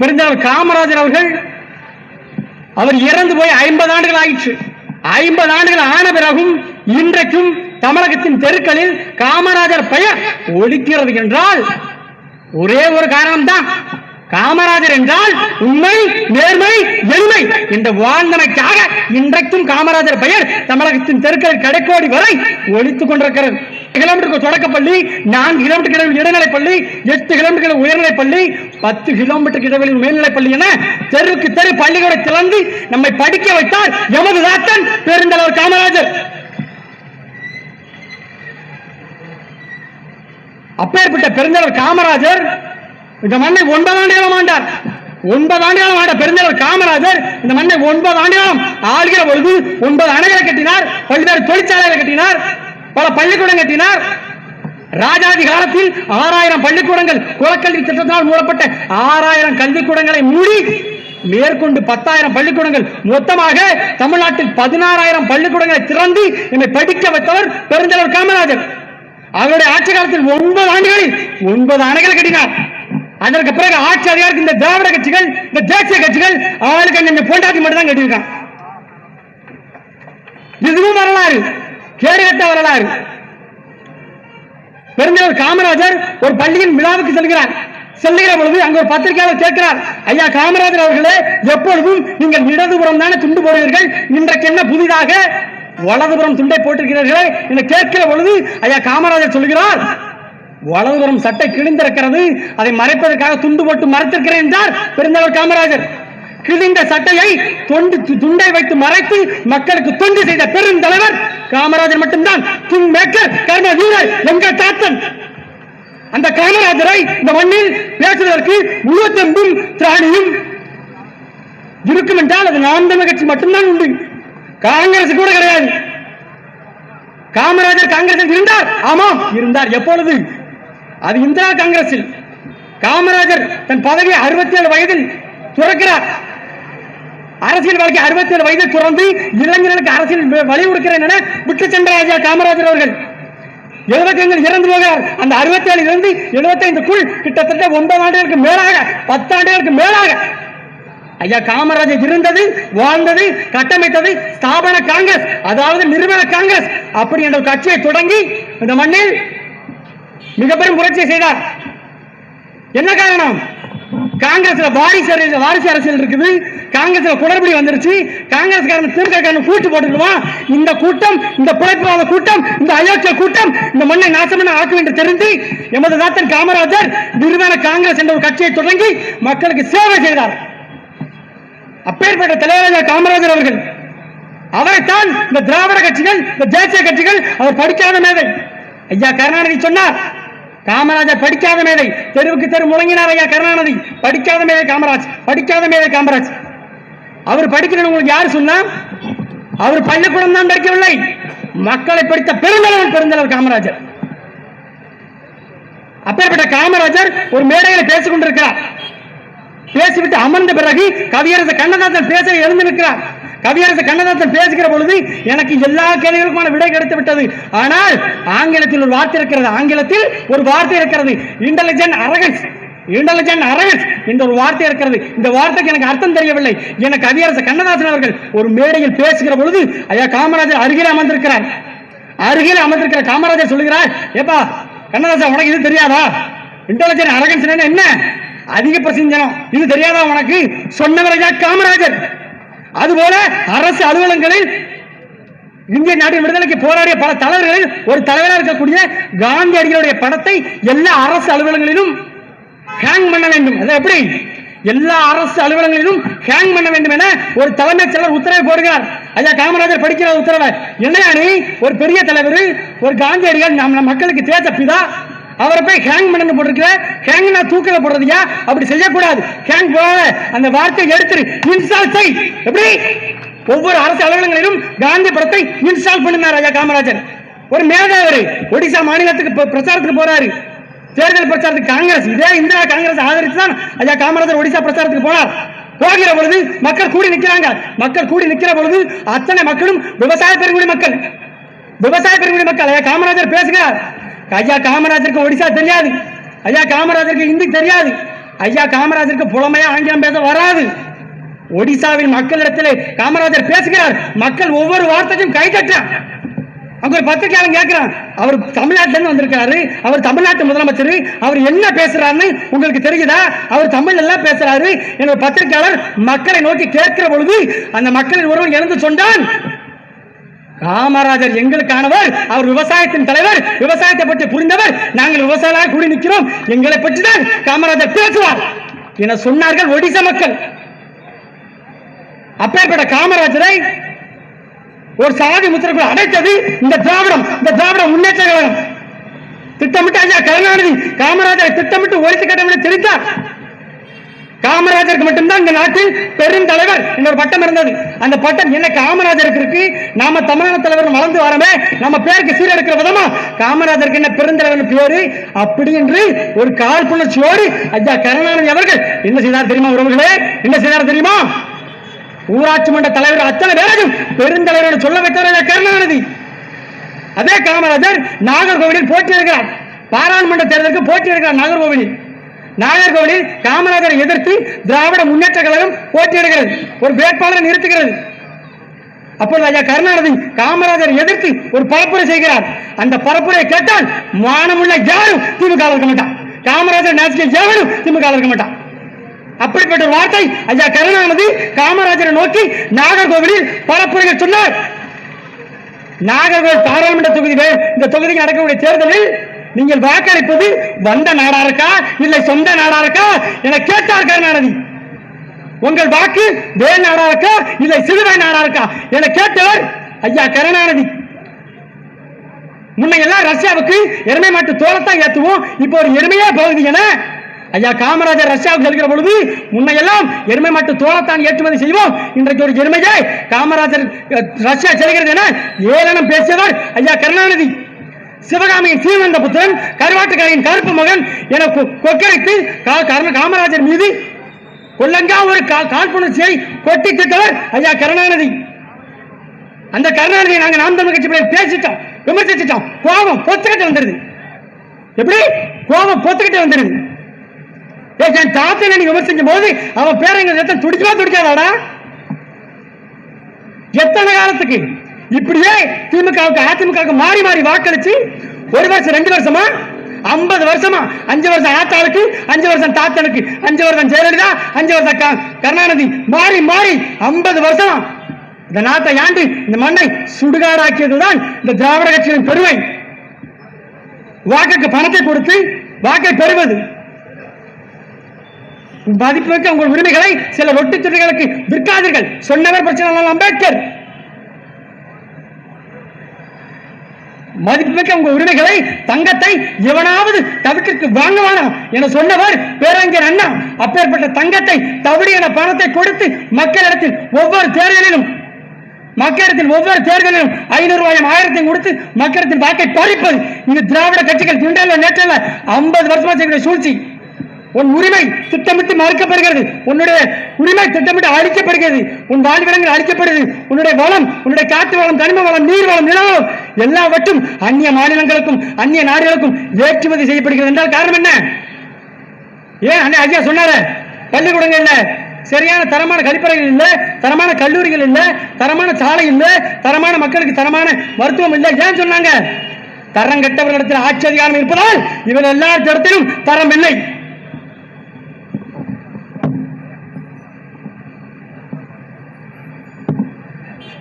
பெருந்தலைவர் காமராஜர் அவர்கள் அவர் இறந்து போய் ஐம்பது ஆண்டுகள் ஆயிற்று. ஐம்பது ஆண்டுகள் ஆன பிறகும் இன்றைக்கும் தமிழகத்தின் தெருக்களில் காமராஜர் பெயர் ஒழிக்கிறது என்றால் ஒரே ஒரு காரணம் தான் காமராஜர் என்றால் உண்மை நேர்மை எளிமை என்ற வாழ்ந்தமைக்காக இன்றைக்கும் காமராஜர் பெயர் தமிழகத்தின் தெருக்களில் கடைக்கோடி வரை ஒலித்துக் கொண்டிருக்கிறது. கிலோமீட்டருக்கு தொடக்கப்பள்ளி நான்கு கிலோமீட்டர் இடைவெளி இடைநிலைப்பள்ளி எட்டு கிலோமீட்டர் உயர்நிலைப்பள்ளி பத்து கிலோமீட்டர் இடைவெளி மேல்நிலைப்பள்ளி என தெருக்கு தெரு பள்ளிகளை திறந்து நம்மை படிக்க வைத்தால் எமது ராத்தன் பெருந்தலைவர் காமராஜர். அப்பேற்பட்ட பெருந்தலைவர் காமராஜர் இந்த மண்ணை ஒன்பது ஆண்டுகளும் ஆண்டார். ஒன்பது ஆண்டுகளும் ஆண்ட பெருந்தலைவர் காமராஜர் இந்த மண்ணை ஒன்பது ஆண்டுகளும் ஆள்கிற பொழுது ஒன்பது அணைகளை கட்டினார் பல்வேறு தொழிற்சாலைகளை கட்டினார். பல பள்ளிக்கூடம் கட்டினார். ராஜாதி காலத்தில் ஆறாயிரம் பள்ளிக்கூடங்கள் குலக்கல்வி திட்டத்தால் மூடப்பட்ட ஆறாயிரம் கல்விக்கூடங்களை மூடி மேற்கொண்டு பத்தாயிரம் பள்ளிக்கூடங்கள் மொத்தமாக தமிழ்நாட்டில் பதினாறாயிரம் பள்ளிக்கூடங்களை திறந்து என்னை படிக்க வைத்தவர் பெருந்தலைவர் காமராஜர். அவருடைய ஆட்சி காலத்தில் ஒன்பது ஆண்டுகளில் ஒன்பது அணைகள் கட்டினார். அதற்கு பிறகு ஆட்சி அதிகாரத்தில் இந்த திராவிட கட்சிகள் இந்த தேசிய கட்சிகள் அவளுக்கு அந்த பொண்டாட்டி மட்டும் தான் கட்டியிருக்கான் இதுவும் வரலாறு. கேடுகட்ட வரலாறு. பெருந்தலைவர் காமராஜர் ஒரு பள்ளியின் விழாவுக்கு செல்கிறார். செல்லுகிற பொழுது அங்க ஒரு பத்திரிகையாளர் கேட்கிறார். ஐயா காமராஜர் அவர்களே எப்பொழுதும் நீங்கள் இடதுபுறம் தானே துண்டு போடுவீர்கள் இன்றைக்கு என்ன புதிதாக வலதுபுறம் துண்டை போட்டிருக்கிறீர்களே? என்று கேட்கிற பொழுது ஐயா காமராஜர் சொல்கிறார் வலதுபுறம் சட்டை கிழிந்திருக்கிறது. அதை மறைப்பதற்காக துண்டு போட்டு மறைத்திருக்கிறேன் என்றார் பெருந்தலைவர் காமராஜர். கிழிந்த சட்டையை தொண்டு துண்டை வைத்து மறைத்து மக்களுக்கு தொண்டு செய்த பெருந்தலைவர் காமராஜர் மட்டும்தான். கிங் மேக்கர் கர்ம வீரர் எங்கள் தாத்தன். அந்த காமராஜரை இந்த மண்ணில் பேசுவதற்கு முழுவத்தெம்பும் திராணியும் இருக்கும் என்றால் அது நாம் தமிழ் கட்சி மட்டும்தான் உண்டு. காங்கிரஸ் கூட கிடையாது. காமராஜர் காங்கிரஸில் இருந்தார். ஆமாம் இருந்தார் எப்பொழுது? அது இந்திரா காங்கிரஸில் காமராஜர் தன் பதவியை அறுபத்தி ஏழு வயதில் துறக்கிறார். அரசியல் வாழ்க்கை அறுபத்தி ஏழு வயதை துறந்து இளைஞர்களுக்கு அரசியல் வலியுறுக்கிறேன் வழி கொடுக்கிறேன் என விட்டு சென்ற ராஜா காமராஜர் அவர்கள். எழுபத்தி இறந்து போகிறார். அந்த அறுபத்தி ஏழு இருந்து எழுபத்தைந்துக்குள் கிட்டத்தட்ட ஒன்பது ஆண்டுகளுக்கு மேலாக பத்து ஆண்டுகளுக்கு மேலாக ஐயா காமராஜர் இருந்தது வாழ்ந்தது கட்டமைத்தது ஸ்தாபன காங்கிரஸ் அதாவது நிறுவன காங்கிரஸ். அப்படி என்ற கட்சியை தொடங்கி இந்த மண்ணில் மிக பெரும் புரட்சியை செய்தார். என்ன காரணம்? காங்கிரஸ்ல வாரிசு அரசியல் வாரிசு அரசியல் இருக்குது. காங்கிரஸ்ல குளறுபடி வந்துருச்சு. காங்கிரஸ்காரன் திமுககாரன் கூட்டு போட்டுருவான் இந்த கூட்டம் இந்த பிழைப்புவாத கூட்டம் இந்த அயோக்கிய கூட்டம் இந்த மண்ணை நாசமன ஆக்கும் என்று தெரிந்து எமது தாத்தன் காமராஜர் நிறுவன காங்கிரஸ் என்ற ஒரு கட்சியை தொடங்கி மக்களுக்கு சேவை செய்தார். அப்பேற்பட்ட தலைவர் காமராஜர் அவர்கள். அவரைத்தான் இந்த திராவிட கட்சிகள் இந்த தேசிய கட்சிகள் அவர் படிக்காத மேதை. ஐயா கருணாநிதி சொன்னார் காமராஜர் படிக்காத மேதை. தெருவுக்கு தெரு முழங்கினார் ஐயா கருணாநிதி. படிக்காத மேதை காமராஜ். படிக்காத மேதை காமராஜ். அவர் படிக்கணும் உங்களுக்கு யார் சொன்னா? அவர் பள்ளிக்கூடம் தான் படிக்கவில்லை. மக்களை படித்த பெருந்தலைவன் பெருந்தலைவர் காமராஜர். அப்பேற்பட்ட காமராஜர் ஒரு மேடையில் பேசிக் கொண்டிருக்கிறார். பேசிவிட்டு அமர்ந்த பிறகு கவியரசு கண்ணதாசன் பேச எழுந்து நிற்கிறார். கவியரசு கண்ணதாசன் பேசுகிற பொழுது எனக்கு எல்லா கேள்விகளுக்குமான விடை கிடைத்து விட்டது. ஆனால் ஆங்கிலத்தில் ஒரு வார்த்தை இருக்கிறது. ஆங்கிலத்தில் ஒரு வார்த்தை இருக்கிறது. இன்டெலிஜென்ட் அரகன்ஸ் இன்டெலிஜென்ட் அரகன்ஸ் என்ற ஒரு வார்த்தை இருக்கிறது. இந்த வார்த்தைக்கு எனக்கு அர்த்தம் தெரியவில்லை. என கவியரசு கண்ணதாசன் அவர்கள் ஒரு மேடையில் பேசுகிற பொழுது ஐயா காமராஜர் அருகில் அமர்ந்திருக்கிறார். அருகில் அமர்ந்திருக்கிற காமராஜர் சொல்லுகிறார் ஏப்பா கண்ணதாசன் உனக்கு இது தெரியாதா? இன்டெலிஜென்ட் அரகன்ஸ் என்ன? அதிக பிரசிஞ்சனம். இது தெரியாதா உனக்கு? சொன்னவர் ஐயா காமராஜர். அதுபோல அரசு அலுவலகங்களில் இந்திய நாட்டின் விடுதலைக்கு போராடிய பல தலைவர்களில் ஒரு தலைவராக இருக்கக்கூடிய காந்தியடிகளுடைய படத்தை எல்லா அரசு அலுவலகங்களிலும் ஹேங் பண்ண வேண்டும். அது எப்படி? எல்லா அரசு அலுவலகங்களிலும் ஹேங் பண்ண வேண்டும் என ஒரு தலைமைச் செயலர் உத்தரவு போடுகிறார். ஐயா காமராஜர் படிக்கிற உத்தரவை. என்னையா நீ? ஒரு பெரிய தலைவர் ஒரு காந்தியடிகள் நம் நம் மக்களுக்கு தேச பிதா அவரை போய் ஹேங் பண்ணு போட்டிருக்கிற ஹேங் நான் தூக்கில போடுறதுயா? அப்படி செய்யக்கூடாது. ஹேங் போடாத. அந்த வார்த்தையை எடுத்துரு. இன்ஸ்டால் செய். எப்படி? ஒவ்வொரு அரசு அலுவலகங்களிலும் காந்தி படத்தை இன்ஸ்டால் பண்ணினார் ஐயா காமராஜர். ஒரு மேதாவர் ஒடிசா மாநிலத்துக்கு பிரச்சாரத்துக்கு போறாரு. தேர்தல் பிரச்சாரத்துக்கு காங்கிரஸ். இதே இந்திரா காங்கிரஸ் ஆதரித்து தான் ஐயா காமராஜர் ஒடிசா பிரச்சாரத்துக்கு போனார். போகிற பொழுது மக்கள் கூடி நிற்கிறாங்க மக்கள் கூடி நிற்கிற பொழுது அத்தனை மக்களும் விவசாய பெருங்குடி மக்கள். விவசாய பெருங்குடி மக்கள். ஐயா காமராஜர் பேசுகிறார். ஐயா காமராஜருக்கு ஒடிசா தெரியாது. ஐயா காமராஜருக்கு ஹிந்தி தெரியாது. ஐயா காமராஜருக்கு புலமையா ஆங்கிலம் பேச வராது. ஒடிசாவின் மக்களிடத்தில் காமராஜர் பேசுகிறார். மக்கள் ஒவ்வொரு வார்த்தையும் கை தட்டான் அங்க ஒரு பத்திரிகையாளன் கேட்கிறான் அவர் தமிழ்நாட்டிலேருந்து வந்திருக்காரு அவர் தமிழ்நாட்டு முதலமைச்சர். அவர் என்ன பேசுறாருன்னு உங்களுக்கு தெரியுதா? அவர் தமிழ் எல்லாம் பேசுறாரு? என்ற பத்திரிகையாளர் மக்களை நோக்கி கேட்கிற பொழுது அந்த மக்களின் ஒருவன் எழுந்து சொன்னான். காமராஜர் எங்களுக்கானவர் அவர் விவசாயத்தின் தலைவர் விவசாயத்தை பற்றி புரிந்தவர். நாங்கள் விவசாயிகளாக கூடி நிற்கிறோம். எங்களை பற்றி தான் காமராஜர் பேசுவார் என சொன்னார்கள் ஒடிசா மக்கள். அப்பேற்பட்ட காமராஜரை ஒரு சாதி முத்திரக்குள் அடைத்தது இந்த திராவிடம் இந்த திராவிட முன்னேற்ற கழகம். திட்டமிட்டு ஐயா கருணாநிதி காமராஜரை திட்டமிட்டு ஒழித்து கட்டமிட்டு தெரிந்தார் காமராஜருக்கு மட்டும்தான் இந்த நாட்டில் பெருந்தலைவர் என்ற பட்டம் இருந்தது. அந்த பட்டம் என்ன காமராஜருக்கு இருக்கு? நாம தமிழ்நாடு தலைவர் வளர்ந்து வரமே. நம்ம பேருக்கு சீரெடுக்கிற விதமா? காமராஜருக்கு என்ன பெருந்தலைவர் பேரு? அப்படி என்று ஒரு காழ்ப்புணர்ச்சியோடு ஐயா கருணாநிதி அவர்கள் என்ன செய்தார் தெரியுமா உறவுகளே என்ன செய்தார் தெரியுமா? ஊராட்சி மன்ற தலைவர் அத்தனை பேரையும் பெருந்தலைவர் சொல்ல வைத்தவர் கருணாநிதி. அதே காமராஜர் நாகர்கோவிலில் போட்டியிடுகிறார். பாராளுமன்ற தேர்தலுக்கு போட்டியிடுகிறார் நாகர்கோவிலில். நாகர்கோவிலில் காமராஜரை எதிர்த்து திராவிட முன்னேற்ற கழகம் போட்டியிடுகிறது. ஒரு வேட்பாளரை நிறுத்துகிறது. அப்பொழுது ஐயா கருணாநிதி காமராஜரை எதிர்த்து ஒரு பரப்புரை செய்கிறார். அந்த பரப்புரையை கேட்டால் மானமுள்ள யாரும் திமுக இருக்க மாட்டான் காமராஜர் நேசிக்க யாரும் திமுக இருக்க மாட்டான் அப்படிப்பட்ட ஒரு வார்த்தை ஐயா கருணாநிதி காமராஜரை நோக்கி நாகர்கோவிலில் பரப்புரைகள் சொன்னார். நாகர்கோவில் பாராளுமன்ற தொகுதி இந்த தொகுதிக்கு நடக்கக்கூடிய தேர்தலில் நீங்கள் வாக்களிப்பது வந்த நாடா இருக்கா? இல்லை சொந்த நாடா இருக்கா? என கேட்டார் கருணாநிதி. உங்கள் வாக்கு வேல் நாடா இருக்கா? இல்லை சிறுவை நாடா இருக்கா? என கேட்டவர் ஐயா கருணாநிதி முன்னையெல்லாம் ரஷ்யாவுக்கு எருமை மாட்டு தோலத்தான் ஏத்துவோம் இப்போ ஒரு எருமையே போகுது என. ஐயா காமராஜர் ரஷ்யாவுக்கு செல்கிற பொழுது முன்னையெல்லாம் எருமை மாட்டு தோலத்தான் ஏற்றுமதி செய்வோம். இன்றைக்கு ஒரு எருமையே காமராஜர் ரஷ்யா செல்கிறது என ஏளனம் பேசியவர் ஐயா கருணாநிதி சிவகாமியின் சீவந்த புத்திரன் கருவாட்டுக்காயின் கருப்பு மகன் என கொக்கரைத்து கருண- காமராஜர் மீது கொல்லங்கா ஒரு கா- காழ்ப்புணர்ச்சியை கொட்டி திட்டவர் ஐயா கருணாநிதி. அந்த கருணாநிதியை நாங்க நாம் தமிழ் கட்சி பேசிட்டோம் விமர்சிச்சிட்டோம். கோபம் பொத்துக்கிட்டு வந்துருது. எப்படி? கோபம் பொத்துக்கிட்டு வந்துருது. என் தாத்தனை நீ விமர்சிக்கும் போது அவன் பேரங்க துடிச்சா துடிக்காதாடா? எத்தனை காலத்துக்கு? இப்படியே திமுகவுக்கு அதிமுகவுக்கு மாறி மாறி வாக்களிச்சு ஒரு வருஷம் ரெண்டு வருஷமா? ஐம்பது வருஷமா? அஞ்சு வருஷம் ஆத்தாளுக்கு அஞ்சு வருஷம் தாத்தனுக்கு அஞ்சு வருஷம் ஜெயலலிதா அஞ்சு வருஷம் கருணாநிதி. மாறி மாறி ஐம்பது வருஷம்? இந்த நாட்டை ஆண்டு இந்த மண்ணை சுடுகாடாக்கியதுதான் இந்த திராவிட கட்சியின் பெருமை. வாக்குக்கு பணத்தை கொடுத்து வாக்கை பெறுவது. மதிப்புமிக்க உங்கள் உரிமைகளை சில ரொட்டி துறைகளுக்கு விற்காதீர்கள். சொன்னவர் பிரச்சனை அம்பேத்கர். மதிப்புமிக்க உங்க உரிமைகளை தங்கத்தை எவனாவது தவிர்க்கு வாங்குவானா? என சொன்னவர் பேரறிஞர் அண்ணா. அப்பேற்பட்ட தங்கத்தை தவிடு என பணத்தை கொடுத்து மக்களிடத்தில் ஒவ்வொரு தேர்தலிலும் மக்களிடத்தில் ஒவ்வொரு தேர்தலிலும் ஐநூறு ரூபாயும் ஆயிரத்தையும் கொடுத்து மக்களிடத்தில் வாக்கை பறிப்பது. இது திராவிட கட்சிகள் திண்டல்ல நேற்றல்ல ஐம்பது வருஷமா செய்கிற சூழ்ச்சி. உன் உரிமை திட்டமிட்டு மறுக்கப்படுகிறது. உன்னுடைய உரிமை திட்டமிட்டு அழிக்கப்படுகிறது. உன் வாழ்விடங்கள் அழிக்கப்படுது. உன்னுடைய வளம் உன்னுடைய காற்று வளம் கனிம வளம் நீர் வளம் நிலவளம் எல்லாவற்றும் அந்நிய மாநிலங்களுக்கும் அந்நிய நாடுகளுக்கும் ஏற்றுமதி செய்யப்படுகிறது. என்றால் காரணம் என்ன? ஏன் அண்ணே ஐயா சொன்னாரு? பள்ளிக்கூடங்கள் இல்ல சரியான தரமான கழிப்பறைகள் இல்ல தரமான கல்லூரிகள் இல்ல தரமான சாலை இல்ல தரமான மக்களுக்கு தரமான மருத்துவம் இல்ல. ஏன் சொன்னாங்க? தரம் கெட்டவர்களிடத்தில் ஆட்சி அதிகாரம் இருப்பதால் இவர் எல்லா இடத்திலும் தரம் இல்லை.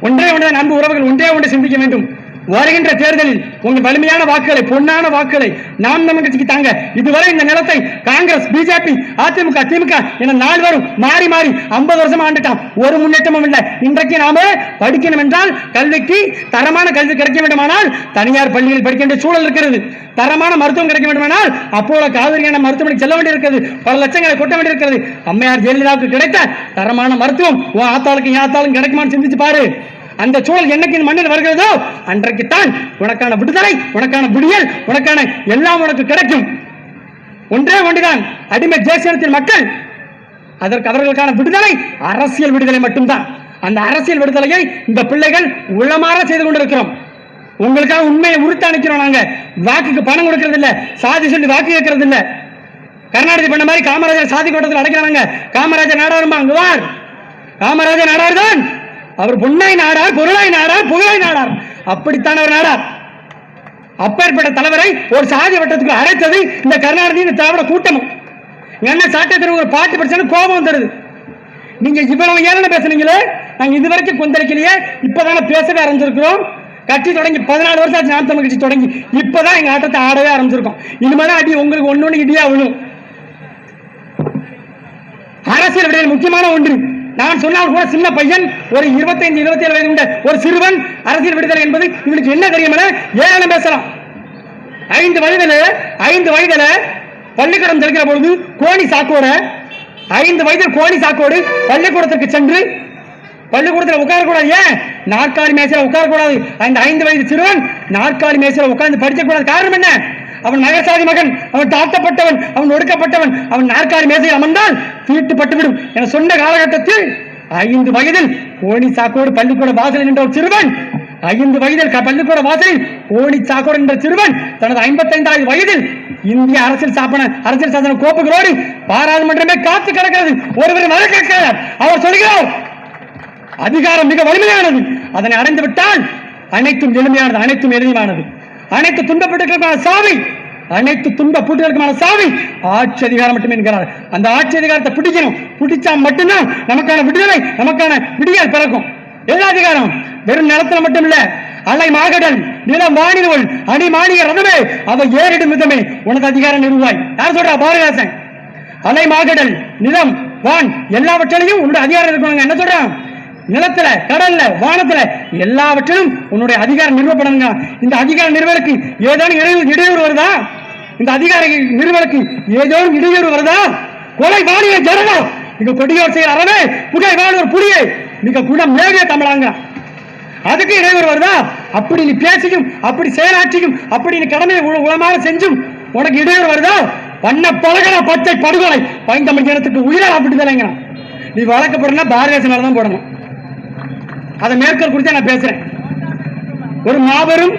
ஒன்றே ஒன்றே அன்பு உறவுகள் ஒன்றே ஒன்று சிந்திக்க வேண்டும். வருகின்ற தேர்தலில் உங்கள் வலிமையான வாக்குகளை பொன்னான வாக்குகளை நாம் நம்ம கட்சிக்கு தாங்க. இதுவரை இந்த நிலத்தை காங்கிரஸ் பிஜேபி அதிமுக திமுக என நால்வரும் மாறி மாறி ஐம்பது வருஷம் ஆண்டுட்டான் ஒரு முன்னேற்றமும் இல்லை. இன்றைக்கு நாம படிக்கணும் என்றால் கல்விக்கு தரமான கல்வி கிடைக்க வேண்டுமானால் தனியார் பள்ளியில் படிக்க வேண்டிய சூழல் இருக்கிறது. தரமான மருத்துவம் கிடைக்க வேண்டுமானால் அப்போல காவிரியான மருத்துவமனைக்கு செல்ல வேண்டியிருக்கிறது. பல லட்சங்களை கொட்ட வேண்டியிருக்கிறது. அம்மையார் ஜெயலலிதாவுக்கு கிடைத்த தரமான மருத்துவம் உன் ஆத்தாளுக்கு என் ஆத்தாளுக்கு கிடைக்குமான்னு சிந்திச்சு பாரு. அந்த சூழல் என்னைக்கு இந்த மண்ணில் வருகிறதோ அன்றைக்கு தான் உனக்கான விடுதலை உனக்கான விடியல் உனக்கான எல்லாம் உனக்கு கிடைக்கும். ஒன்றே ஒன்றுதான். அடிமை தேசியத்தின் மக்கள் அதற்கு அவர்களுக்கான விடுதலை அரசியல் விடுதலை மட்டும்தான். அந்த அரசியல் விடுதலையை இந்த பிள்ளைகள் உள்ளமாற செய்து கொண்டிருக்கிறோம். உங்களுக்காக உண்மையை உறுத்த அனுக்கிறோம் நாங்க. வாக்குக்கு பணம் கொடுக்கறது இல்ல சாதி சொல்லி வாக்கு கேட்கறது இல்ல கருணாநிதி பண்ண மாதிரி காமராஜர் சாதி கோட்டத்தில் அடைக்கிறாங்க. காமராஜர் நாடாருமா அங்குவார் காமராஜர் நாடார் தான் அவர் பொன்னாய் நாடார் பொருளாய் நாடார் புகழாய் நாடார். அப்படித்தான் அவர் நாடார். அப்பேற்பட்ட தலைவரை ஒரு சாதி வட்டத்துக்கு அழைத்தது இந்த கருணாநிதி இந்த திராவிட கூட்டமும். என்ன சாட்டத்தில் ஒரு பாட்டு படிச்சாலும் கோபம் தருது நீங்க இவ்வளவு ஏழனை பேசுனீங்களே நாங்க இது வரைக்கும் கொந்தளிக்கலையே இப்பதானே பேசவே ஆரம்பிச்சிருக்கிறோம். கட்சி தொடங்கி பதினாலு வருஷம் ஆச்சு நாம் தமிழ் கட்சி தொடங்கி. இப்பதான் எங்க ஆட்டத்தை ஆடவே ஆரம்பிச்சிருக்கோம். இனிமேதான் அடி உங்களுக்கு ஒண்ணு ஒன்று இடியா விழும். அரசியல் விடையில் முக்கியமான ஒன்று. நான் சொன்னால் கூட சின்ன பையன் ஒரு இருபத்தைந்து இருபத்தி ஏழு வயது உண்ட ஒரு சிறுவன் அரசியல் விடுதலை என்பது இவனுக்கு என்ன தெரியும் என ஏராளம் பேசலாம். ஐந்து வயதுல ஐந்து வயதுல பள்ளிக்கூடம் திறக்கிற பொழுது கோணி சாக்கோட ஐந்து வயதில் கோணி சாக்கோடு பள்ளிக்கூடத்திற்கு சென்று பள்ளிக்கூடத்தில் உட்காரக்கூடாது. ஏன்? நாற்காலி மேசையில் உட்காரக்கூடாது. அந்த ஐந்து வயது சிறுவன் நாற்காலி மேசையில் உட்கார்ந்து படிக்கக்கூடாது. காரணம் என்ன? அவன் நகசாதி மகன் அவன் தாழ்த்தப்பட்டவன் அவன் ஒடுக்கப்பட்டவன் அவன் நாற்காலி மேசையில் அமர்ந்தால் தீட்டுப்பட்டுவிடும் என சொன்ன காலகட்டத்தில் ஐந்து வயதில் கோணி சாக்கோடு பள்ளிக்கூட வாசலில் நின்ற ஒரு சிறுவன் ஐந்து வயதில் பள்ளிக்கூட வாசலில் கோணி சாக்கோடு என்ற சிறுவன் தனது ஐம்பத்தைந்தாவது வயதில் இந்திய அரசியல் சாப்பன அரசியல் சாசன கோப்புகளோடு பாராளுமன்றமே காத்து கிடக்கிறது. ஒருவர் கேட்கிறார் அவர் சொல்கிறார் அதிகாரம் மிக வலிமையானது. அதனை அடைந்து விட்டால் அனைத்தும் எளிமையானது அனைத்தும் எளிமையானது. அனைத்து துன்பப்பட்டுகளுக்கான சாவி அனைத்து துன்ப பூட்டுகளுக்குமான சாவி ஆட்சி அதிகாரம் மட்டுமே என்கிறார். அந்த ஆட்சி அதிகாரத்தை பிடிக்கணும். பிடிச்சா மட்டும்தான் நமக்கான விடுதலை நமக்கான விடியல் பிறக்கும். எல்லா அதிகாரம் வெறும் நிலத்துல மட்டும் இல்ல அலை மாகடல் நிலம் வானிலுள் அணி மாணிய ரதமே அதை ஏறிடும் விதமே உனது அதிகாரம் நிறுவாய் யார் சொல்றா? பாரதாசன் அலை மாகடல் நிலம் வான் எல்லாவற்றிலையும் உன்னோட அதிகாரம் இருக்கணுங்க என்ன சொல்றான்? நிலத்துல கடல்ல வானத்துல எல்லாவற்றிலும் உன்னுடைய அதிகாரம் நிறுவப்படணுங்க இந்த அதிகாரம் நிறுவலுக்கு ஏதேனும் இடையூறு இடையூறு வருதா? இந்த அதிகார நிறுவலுக்கு ஏதேனும் இடையூறு வருதா? கொலை வாணிய ஜனகம் மிக கொடியோர் செயல் அறவே புகை வானோர் புலியே. மிக குணம் மேவிய தமிழாங்க. அதுக்கு இடையூறு வருதா? அப்படி நீ பேசியும் அப்படி செயலாற்றியும் அப்படி நீ கடமையை உளமாக செஞ்சும் உனக்கு இடையூறு வருதா? பண்ண பழகன பச்சை படுகொலை பைந்தமிழ் ஜனத்துக்கு உயிரா அப்படி தலைங்கிறான் நீ வழக்கு போடணும்னா பாரதிய தான் போடணும். அதை மேற்கோள் குறித்து நான் பேசுறேன். ஒரு மாபெரும்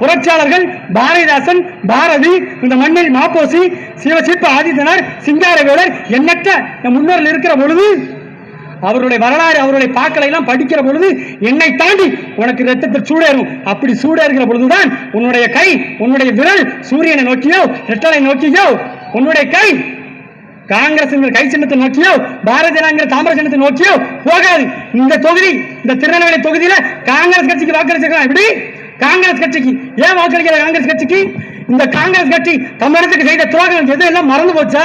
புரட்சியாளர்கள் பாரதிதாசன் பாரதி இந்த மண்ணில் மாப்போசி சிவசிற்ப ஆதித்தனார் சிங்காரவேலர் எண்ணற்ற முன்னோர்கள் இருக்கிற பொழுது அவருடைய வரலாறு அவருடைய பாக்களை எல்லாம் படிக்கிற பொழுது என்னை தாண்டி உனக்கு ரத்தத்தில் சூடேறும். அப்படி சூடேறுகிற பொழுதுதான் உன்னுடைய கை உன்னுடைய விரல் சூரியனை நோக்கியோ ரெட்டலை நோக்கியோ உன்னுடைய கை காங்கிரஸ் என்கிற கை சின்னத்தை நோக்கியோ பாரதிய ஜனதா தாமர சின்னத்தை நோக்கியோ போகாது. இந்த தொகுதி இந்த திருநெல்வேலி தொகுதியில காங்கிரஸ் கட்சிக்கு வாக்களிச்சிருக்கலாம் எப்படி? காங்கிரஸ் கட்சிக்கு. ஏன் வாக்களிக்கிற காங்கிரஸ் கட்சிக்கு? இந்த காங்கிரஸ் கட்சி தமிழகத்துக்கு செய்த துரோகம் எதுவும் எல்லாம் மறந்து போச்சா?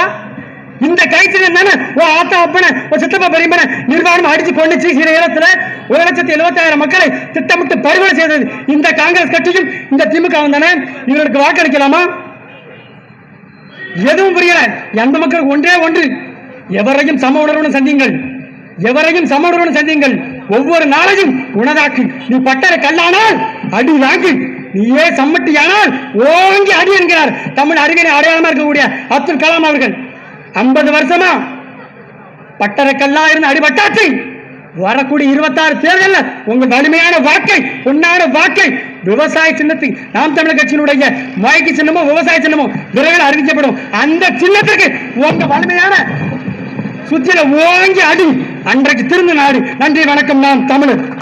இந்த கை தானே? ஓ ஆத்தா அப்பன ஓ சித்தப்பா பெரியப்பன நிர்வாகம் அடிச்சு கொண்டுச்சு சில இடத்துல ஒரு லட்சத்தி எழுபத்தாயிரம் மக்களை திட்டமிட்டு பறிமுறை செய்தது இந்த காங்கிரஸ் கட்சியும் இந்த திமுக தானே? இவர்களுக்கு வாக்களிக்கலாமா? எதுவும் புரியல. எந்த மக்களுக்கு ஒன்றே ஒன்று. எவரையும் சம உணர்வுடன் சந்தியுங்கள். எவரையும் சம உணர்வுடன் சந்தியுங்கள். ஒவ்வொரு நாளையும் உனதாக்கு நீ பட்டற கல்லானால் அடி வாங்கு. நீயே சம்மட்டியானால் ஓங்கி அடி என்கிறார் தமிழ் அறிவியல் அடையாளமா இருக்கக்கூடிய அப்துல் கலாம் அவர்கள். ஐம்பது வருஷமா பட்டரை கல்லா இருந்து அடிபட்டாச்சு. வரக்கூடிய இருபத்தாறு தேர்தலில் உங்கள் வலிமையான வாக்கை பொன்னான வாக்கை விவசாய சின்னத்துக்கு நாம் தமிழர் கட்சியினுடைய வாய்க்கு சின்னமோ விவசாய சின்னமோ விரைவில் அறிவிக்கப்படும். அந்த சின்னத்துக்கு உங்க வலிமையான சுத்தில ஓங்கி அடி. அன்றைக்கு திருந்த நாடு நன்றி வணக்கம். நாம் தமிழர்.